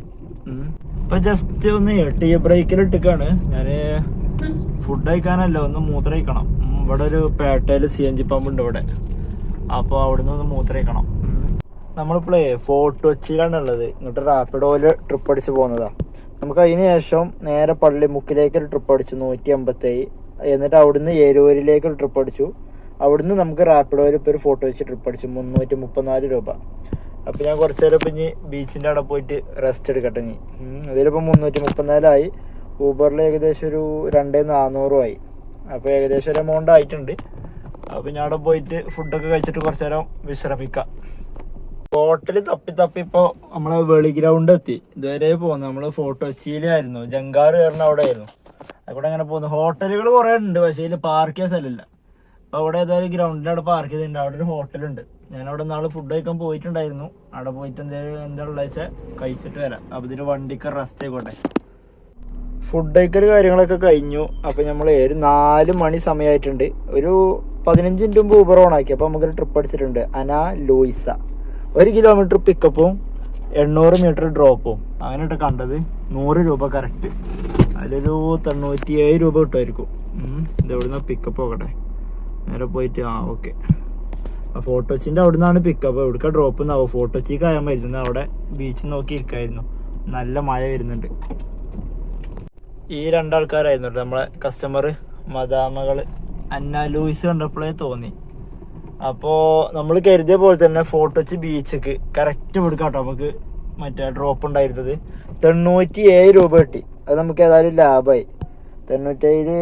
ഇപ്പൊ ജസ്റ്റ് ഒന്ന് ടീ ബ്രേക്കിൽ ഇട്ടിക്കാണ്. ഞാൻ ഫുഡ് കഴിക്കാനല്ല ഒന്ന് മൂത്രയിക്കണം ഇവിടെ ഒരു പേട്ടയിൽ സി എൻ ജി പമ്പ് ഉണ്ട് ഇവിടെ. അപ്പോൾ അവിടുന്ന് ഒന്ന് മൂത്രയിക്കണം. നമ്മളിപ്പോഴേ ഫോർട്ട് കൊച്ചിയിലാണ് ഉള്ളത് ഇങ്ങോട്ട് റാപ്പിഡോയിൽ ട്രിപ്പ് അടിച്ച് പോകുന്നതാ. നമുക്ക് അതിന് ശേഷം നേരെ പള്ളിമുക്കിലേക്ക് ഒരു ട്രിപ്പ് അടിച്ചു നൂറ്റി അമ്പത്തേഴ് എന്നിട്ട് അവിടുന്ന് ഏരൂരിലേക്ക് ഒരു ട്രിപ്പ് അടിച്ചു. അവിടുന്ന് നമുക്ക് റാപ്പിഡോയിൽ ഇപ്പോൾ ഒരു ഫോട്ടോ വെച്ച് ട്രിപ്പ് അടിച്ചു മുന്നൂറ്റി മുപ്പത്തിനാല് രൂപ. അപ്പോൾ ഞാൻ കുറച്ച് നേരം ഇപ്പം ഇനി ബീച്ചിന്റെ അവിടെ പോയിട്ട് റെസ്റ്റ് എടുക്കട്ടെ ഇനി. അതിലിപ്പോൾ മുന്നൂറ്റി മുപ്പത്തിനാലായി ഊബറിൽ ഏകദേശം ഒരു രണ്ടേ നാനൂറും ആയി. അപ്പോൾ ഏകദേശം ഒരു എമൗണ്ട് ആയിട്ടുണ്ട്. അപ്പോൾ ഞാൻ അവിടെ പോയിട്ട് ഫുഡൊക്കെ കഴിച്ചിട്ട് കുറച്ച് നേരം വിശ്രമിക്കാം. ഹോട്ടൽ തപ്പി തപ്പി ഇപ്പൊ നമ്മളെ വെളി ഗ്രൗണ്ട് എത്തി. ഇതുവരെ പോകുന്നു നമ്മൾ ഫോട്ടോ ചീലായിരുന്നു ജങ്കാറ് കയറുന്ന അവിടെ ആയിരുന്നു അവിടെ അങ്ങനെ പോകുന്നു ഹോട്ടലുകൾ കുറെ ഉണ്ട് പക്ഷേ ഇതിൽ പാർക്ക് ചെയ്യാൻ സ്ഥലമില്ല. അപ്പൊ അവിടെ ഏതായാലും ഗ്രൗണ്ടിന്റെ അവിടെ പാർക്ക് ചെയ്തിട്ടുണ്ട്. അവിടെ ഒരു ഹോട്ടലുണ്ട് ഞാൻ അവിടെ നാളെ ഫുഡ് കഴിക്കാൻ പോയിട്ടുണ്ടായിരുന്നു. അവിടെ പോയിട്ട് എന്തായാലും എന്താ ഉള്ളത് വെച്ചാൽ കഴിച്ചിട്ട് വരാം. അപ്പൊ ഇതിന് വണ്ടിക്ക് റെസ്റ്റ് ആയിക്കോട്ടെ. ഫുഡ് കഴിക്കൽ കാര്യങ്ങളൊക്കെ കഴിഞ്ഞു. അപ്പൊ നമ്മൾ ഒരു നാല് മണി സമയമായിട്ടുണ്ട് ഒരു പതിനഞ്ച് മിനിറ്റ് മുമ്പ് ഊബർ ഓൺ ആക്കി. അപ്പൊ നമുക്കൊരു ട്രിപ്പ് അടിച്ചിട്ടുണ്ട്. അന ലൂയിസ. ഒരു കിലോമീറ്റർ പിക്കപ്പും എണ്ണൂറ് മീറ്റർ ഡ്രോപ്പും അങ്ങനെയിട്ട് കണ്ടത്. നൂറ് രൂപ കറക്റ്റ് അതിലൊരു തൊണ്ണൂറ്റി ഏഴ് രൂപ കിട്ടുമായിരിക്കും. ഉം. ഇത് എവിടുന്ന പിക്കപ്പ് നോക്കട്ടെ നേരെ പോയിട്ട് ആ ഓക്കെ ഫോട്ടോച്ചിന്റെ അവിടെ നിന്നാണ് പിക്കപ്പ് എവിടുക്ക ഡ്രോപ്പ് എന്നാവും ഫോട്ടോച്ചിക്ക് ആയാൽ വരുന്നത് അവിടെ ബീച്ച് നോക്കി ഇരിക്കായിരുന്നു. നല്ല മഴ വരുന്നുണ്ട്. ഈ രണ്ടാൾക്കാരായിരുന്നു നമ്മളെ കസ്റ്റമർ മദാമകൾ അന്ന ലൂയിസ് കണ്ടപ്പോഴേ തോന്നി. അപ്പോൾ നമ്മൾ കരുതിയ പോലെ തന്നെ ഫോട്ടോച്ച് ബീച്ചക്ക് കറക്റ്റ് കൊടുക്കാട്ടോ നമുക്ക് മറ്റേ ഡ്രോപ്പ് ഉണ്ടായിരുന്നത്. തൊണ്ണൂറ്റി ഏഴ് രൂപ കിട്ടി. അത് നമുക്ക് ഏതായാലും ലാഭമായി തൊണ്ണൂറ്റേഴ്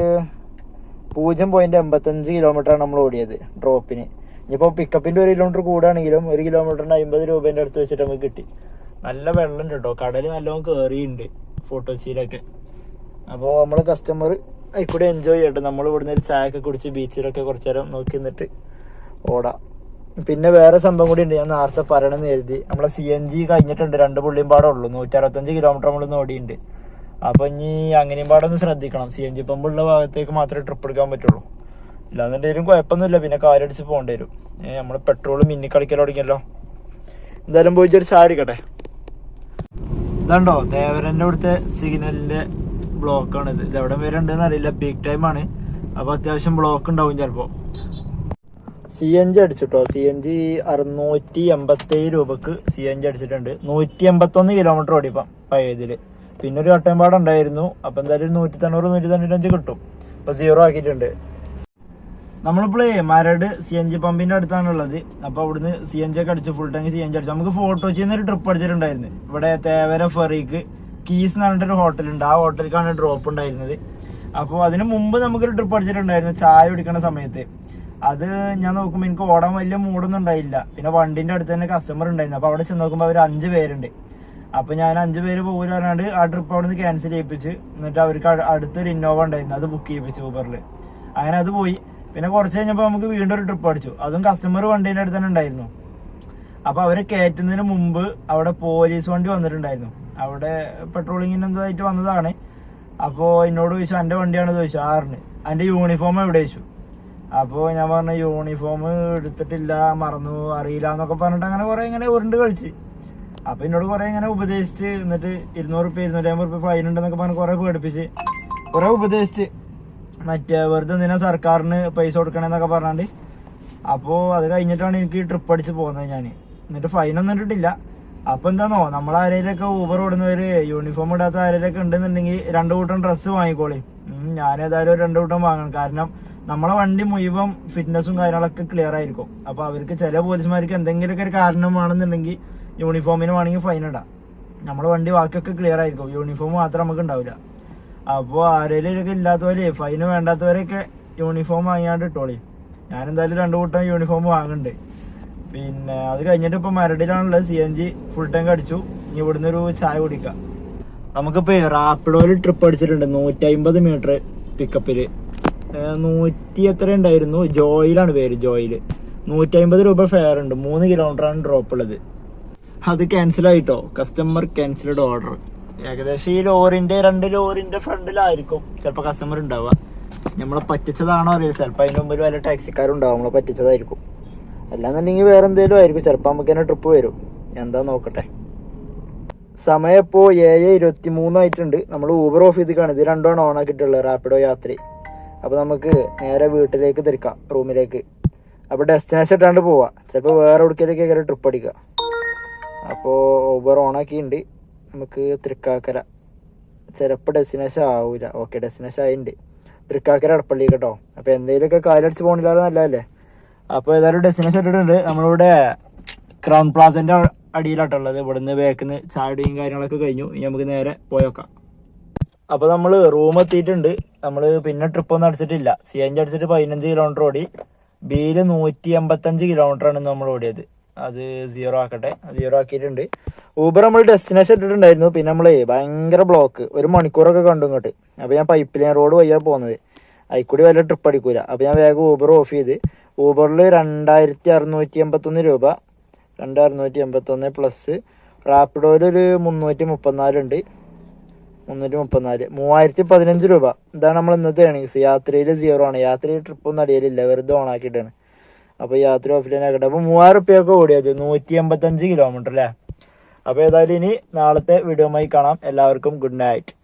പൂജ്യം പോയിന്റ് എൺപത്തഞ്ച് കിലോമീറ്ററാണ് നമ്മൾ ഓടിയത് ഡ്രോപ്പിന് ഇനിയിപ്പോൾ പിക്കപ്പിന്റെ ഒരു കിലോമീറ്റർ കൂടാണെങ്കിലും ഒരു കിലോമീറ്ററിന് അമ്പത് രൂപേന്റെ അടുത്ത് വെച്ചിട്ട് നമുക്ക് കിട്ടി. നല്ല വെള്ളം കേട്ടോ. കടൽ നല്ലോണം കയറിയിട്ടുണ്ട് ഫോട്ടോസിയിലൊക്കെ അപ്പോൾ നമ്മൾ കസ്റ്റമർ കൂടെ എൻജോയ് ചെയ്യട്ടെ. നമ്മൾ ഇവിടുന്ന് ഒരു ചായ ഒക്കെ കുടിച്ച് ബീച്ചിലൊക്കെ കുറച്ചു നേരം നോക്കി നിന്നിട്ട് ഓടാം. പിന്നെ വേറെ സംഭവം കൂടി ഉണ്ട്. ഞാൻ നേരത്തെ പറയണമെന്ന് കരുതി. നമ്മളെ സി എൻ ജി കഴിഞ്ഞിട്ടുണ്ട്. രണ്ട് പുള്ളിയും പാടേ ഉള്ളൂ. നൂറ്റി അറുപത്തഞ്ച് കിലോമീറ്റർ നമ്മൾ ഓടിയുണ്ട് അപ്പൊ ഇനി അങ്ങനെയും പാടെ ഒന്ന് ശ്രദ്ധിക്കണം സി എൻ ജി പമ്പുള്ള ഭാഗത്തേക്ക് മാത്രമേ ട്രിപ്പ് എടുക്കാൻ പറ്റുള്ളൂ. ഇല്ലാന്നുണ്ടെങ്കിലും കുഴപ്പമൊന്നുമില്ല. പിന്നെ കാലടിച്ച് പോകേണ്ടി വരും. നമ്മൾ പെട്രോൾ മിന്നി കളിക്കൽ തുടങ്ങിയല്ലോ. എന്തായാലും പോയി ഒരു ചാടിക്കട്ടെ ഇതുണ്ടോ? ദേവരന്റെ അവിടുത്തെ സിഗ്നലിന്റെ ബ്ലോക്ക് ആണ് ഇത് എവിടെ വരെ ഉണ്ടെന്ന് അറിയില്ല. പീക്ക് ടൈമാണ് അപ്പോൾ അപ്പൊ അത്യാവശ്യം ബ്ലോക്ക് ഉണ്ടാവും ചിലപ്പോ. സി എൻ ജി അടിച്ചിട്ടോ? സി എൻ ജി അറുന്നൂറ്റി എൺപത്തി ഏഴ് രൂപക്ക് സി എൻ ജി അടിച്ചിട്ടുണ്ട്. നൂറ്റി എൺപത്തൊന്ന് കിലോമീറ്റർ ഓടിപ്പം പഴയതിൽ പിന്നെ ഒരു കട്ടമ്പാട് ഉണ്ടായിരുന്നു. അപ്പൊ എന്തായാലും നൂറ്റി തൊണ്ണൂറ് നൂറ്റി തൊണ്ണൂറ്റഞ്ച് കിട്ടും. ഇപ്പൊ സീറോ ആക്കിയിട്ടുണ്ട്. നമ്മളിപ്പോഴേ മരട് സി എൻ ജി പമ്പിന്റെ അടുത്താണുള്ളത്. അപ്പോൾ അവിടുന്ന് സി എൻ ജി ഒക്കെ അടിച്ചു full tank C N G അടിച്ചു. നമുക്ക് ഫോട്ടോ ചെയ്യുന്ന ഒരു ട്രിപ്പ് അടിച്ചിട്ടുണ്ടായിരുന്നു. ഇവിടെ തേവര ഫെറിക്ക് കീസ് എന്ന് പറഞ്ഞിട്ടൊരു ഹോട്ടലുണ്ട് ആ ഹോട്ടലിലേക്കാണ് ഡ്രോപ്പ് ഉണ്ടായിരുന്നത്. അപ്പോൾ അതിന് മുമ്പ് നമുക്കൊരു ട്രിപ്പ് അടിച്ചിട്ടുണ്ടായിരുന്നു. ചായ കുടിക്കുന്ന സമയത്ത്. അത് ഞാൻ നോക്കുമ്പോൾ എനിക്ക് ഓടാൻ വലിയ മൂടൊന്നും ഉണ്ടായില്ല. പിന്നെ വണ്ടിന്റെ അടുത്ത് തന്നെ കസ്റ്റമർ ഉണ്ടായിരുന്നു. അപ്പോൾ അവിടെ ചെന്ന് നോക്കുമ്പോൾ അവർ അഞ്ച് പേരുണ്ട്. അപ്പോൾ ഞാൻ അഞ്ച് പേര് പോകില്ല പറഞ്ഞാണ്ട് ആ ട്രിപ്പ് അവിടെ നിന്ന് ക്യാൻസൽ ചെയ്യിപ്പിച്ച്. എന്നിട്ട് അവർക്ക് അട്- അടുത്തൊരു ഇന്നോവ ഉണ്ടായിരുന്നു. അത് ബുക്ക് ചെയ്യിപ്പിച്ചു ഊബറിൽ അങ്ങനെ അത് പോയി. പിന്നെ കുറച്ച് കഴിഞ്ഞപ്പോൾ നമുക്ക് വീണ്ടും ഒരു ട്രിപ്പ് അടിച്ചു. അതും കസ്റ്റമർ വണ്ടീന്റെ അടുത്ത് തന്നെ ഉണ്ടായിരുന്നു. അപ്പൊ അവരെ കയറ്റുന്നതിന് മുമ്പ് അവിടെ പോലീസ് വണ്ടി വന്നിട്ടുണ്ടായിരുന്നു. അവിടെ പെട്രോളിങ്ങിന് എന്തായിട്ട് വന്നതാണ്. അപ്പോൾ എന്നോട് ചോദിച്ചു എന്റെ വണ്ടിയാണ്? ചോദിച്ചു. ആറിന് എന്റെ യൂണിഫോം എവിടെ ചോദിച്ചു. അപ്പോൾ ഞാൻ പറഞ്ഞു യൂണിഫോം എടുത്തിട്ടില്ല മറന്നു അറിയില്ല എന്നൊക്കെ പറഞ്ഞിട്ട് അങ്ങനെ കുറെ ഇങ്ങനെ ഉരുണ്ട് കളിച്ച്. അപ്പൊ എന്നോട് കുറെ ഇങ്ങനെ ഉപദേശിച്ച് എന്നിട്ട് ഇരുന്നൂറ് റുപ്യ ഇരുന്നൂറ്റമ്പത് റുപ്യ ഫൈൻ ഉണ്ടെന്നൊക്കെ പറഞ്ഞ് കുറെ പേടിപ്പിച്ച് കുറെ ഉപദേശിച്ച്. മറ്റേ വെറുതെ എന്തിനാ സർക്കാരിന് പൈസ കൊടുക്കണെന്നൊക്കെ പറഞ്ഞാണ്ട്. അപ്പോൾ അത് കഴിഞ്ഞിട്ടാണ് എനിക്ക് ട്രിപ്പ് അടിച്ച് പോകുന്നത് ഞാൻ എന്നിട്ട് ഒന്നും ഇട്ടിട്ടില്ല. അപ്പൊ എന്താണോ നമ്മൾ ഊബർ ഓടുന്നവര് യൂണിഫോം ഇടാത്ത ആരേലൊക്കെ ഉണ്ടെന്നുണ്ടെങ്കിൽ രണ്ടു കൂട്ടം ഡ്രസ്സ് വാങ്ങിക്കോളി. ഞാൻ ഏതായാലും ഒരു രണ്ടു കൂട്ടം വാങ്ങണം. കാരണം നമ്മളെ വണ്ടി മുഴുവൻ ഫിറ്റ്നസും കാര്യങ്ങളൊക്കെ ക്ലിയർ ആയിരിക്കും. അപ്പൊ അവർക്ക് ചില പോലീസുമാർക്ക് എന്തെങ്കിലുമൊക്കെ ഒരു കാരണം വേണമെന്നുണ്ടെങ്കിൽ യൂണിഫോമിന് വേണമെങ്കിൽ ഫൈൻ ഇടാം. നമ്മളെ വണ്ടി ബാക്കിയൊക്കെ ക്ലിയർ ആയിരിക്കും. യൂണിഫോം മാത്രം നമുക്ക് ഉണ്ടാവില്ല. അപ്പോൾ ആരെങ്കിലും ഇല്ലാത്തവരെ ഫൈന് വേണ്ടാത്തവരെയൊക്കെ യൂണിഫോം വാങ്ങിയാണ്ട് ഇട്ടോളി. ഞാൻ എന്തായാലും രണ്ടു കൂട്ടം യൂണിഫോം വാങ്ങുന്നുണ്ട് പിന്നെ അത് കഴിഞ്ഞിട്ട് ഇപ്പം മരടിലാണുള്ളത്. C N G full tank അടിച്ചു. ഇനി ഇവിടുന്ന് ഒരു ചായ കുടിക്കാം. നമുക്കിപ്പോൾ റാപ്പിഡോയിൽ ട്രിപ്പ് അടിച്ചിട്ടുണ്ട്. നൂറ്റി അമ്പത് മീറ്റർ പിക്കപ്പിൽ നൂറ്റി എത്ര ഉണ്ടായിരുന്നു. ജോയിലാണ് പേര് ജോയിൽ. നൂറ്റി അമ്പത് രൂപ ഫെയർ ഉണ്ട്. മൂന്ന് കിലോമീറ്റർ ആണ് ഡ്രോപ്പ് ഉള്ളത്. അത് ക്യാൻസൽ ആയിട്ടോ? കസ്റ്റമർ ക്യാൻസൽഡ് ഓർഡർ ഏകദേശം ഈ ലോറിന്റെ രണ്ട് ലോറിന്റെ ഫ്രണ്ടിലായിരിക്കും ചിലപ്പോൾ കസ്റ്റമർ ഉണ്ടാവുക. നമ്മളെ പറ്റിച്ചതാണോ അറിയില്ല. ചിലപ്പോൾ അതിന് മുമ്പിൽ വല്ല ടാക്സിക്കാരുണ്ടാവും നമ്മളെ പറ്റിച്ചതായിരിക്കും. അല്ലാന്നുണ്ടെങ്കിൽ വേറെ എന്തെങ്കിലും ആയിരിക്കും. ചിലപ്പോൾ നമുക്ക് തന്നെ ട്രിപ്പ് വരും. എന്താ നോക്കട്ടെ. സമയം ഇപ്പോൾ ഏഴ് ഇരുപത്തി മൂന്നായിട്ടുണ്ട് നമ്മൾ ഊബർ ഓഫ് ചെയ്ത് കാണും. ഇത് രണ്ടുമാണ് ഓണാക്കിയിട്ടുള്ളത് റാപ്പിഡോ യാത്ര അപ്പോൾ നമുക്ക് നേരെ വീട്ടിലേക്ക് തിരിക്കാം റൂമിലേക്ക്. അപ്പോൾ ഡെസ്റ്റിനേഷൻ ഇട്ടാണ്ട് പോവാം. ചിലപ്പോൾ വേറെ എവിടേക്കിലേക്ക് കയറി ട്രിപ്പ് അടിക്കുക അപ്പോൾ ഊബർ ഓണാക്കിയിട്ടുണ്ട് നമുക്ക് തൃക്കാക്കര. ചിലപ്പോൾ ഡെസ്റ്റിനേഷൻ ആവില്ല ഓക്കെ ഡെസ്റ്റിനേഷൻ ആയിട്ടുണ്ട് തൃക്കാക്കര അടപ്പള്ളി കേട്ടോ. അപ്പോൾ എന്തെങ്കിലുമൊക്കെ കാലടിച്ച് പോകണില്ലാതെ നല്ലതല്ലേ? അപ്പോൾ ഏതായാലും ഡെസ്റ്റിനേഷൻ ഇട്ടിട്ടുണ്ട്. നമ്മളിവിടെ ക്രൗൺ പ്ലാസന്റെ അടിയിലാട്ടുള്ളത് ഇവിടുന്ന് ബേക്കിന്ന് ചാടിയും കാര്യങ്ങളൊക്കെ കഴിഞ്ഞു. ഇനി നമുക്ക് നേരെ പോയേക്കാം. അപ്പോൾ നമ്മൾ റൂം എത്തിയിട്ടുണ്ട്. നമ്മൾ പിന്നെ ട്രിപ്പ് ഒന്നും അടിച്ചിട്ടില്ല. സി എൻ ജി അടിച്ചിട്ട് പതിനഞ്ച് കിലോമീറ്റർ ഓടി. ബിയിൽ നൂറ്റി എൺപത്തഞ്ച് കിലോമീറ്റർ ആണ് നമ്മൾ ഓടിയത്. അത് സീറോ ആക്കട്ടെ. സീറോ ആക്കിയിട്ടുണ്ട്. ഊബർ നമ്മൾ ഡെസ്റ്റിനേഷൻ ഇട്ടിട്ടുണ്ടായിരുന്നു. പിന്നെ നമ്മളേ ഭയങ്കര ബ്ലോക്ക് ഒരു മണിക്കൂറൊക്കെ കണ്ടു ഇങ്ങോട്ട്. അപ്പോൾ ഞാൻ പൈപ്പ് ലൈൻ റോഡ് വഴിയാണ് പോകുന്നത് അതിൽക്കൂടി വല്ല ട്രിപ്പ് അടിക്കൂല. അപ്പോൾ ഞാൻ വേഗം ഊബർ ഓഫ് ചെയ്ത്. ഊബറിൽ രണ്ടായിരത്തി അറുന്നൂറ്റി എൺപത്തൊന്ന് രൂപ. രണ്ട് അറുന്നൂറ്റി എൺപത്തൊന്ന് പ്ലസ് റാപ്പിഡോയിൽ ഒരു മുന്നൂറ്റി മുപ്പത്തിനാലുണ്ട് മുന്നൂറ്റി മുപ്പത്തിനാല് മൂവായിരത്തി പതിനഞ്ച് രൂപ. ഇതാണ് നമ്മൾ ഇന്നത്തെ ഏണിങ്സ് യാത്രയിൽ സീറോ ആണ്. യാത്രയിൽ ട്രിപ്പ് ഒന്നും അടിയലില്ല. വെറുതെ ഓൺ ആക്കിയിട്ടാണ്. അപ്പോൾ യാത്ര ഓഫ്ലൈൻ ആക്കട്ടെ. അപ്പോൾ മൂവായിരം റുപ്യൊക്കെ ഓടിയത് നൂറ്റി എൺപത്തഞ്ച് കിലോമീറ്റർ അല്ലേ അപ്പോൾ ഏതായാലും ഇനി നാളത്തെ വീഡിയോമായി കാണാം. എല്ലാവർക്കും ഗുഡ് നൈറ്റ്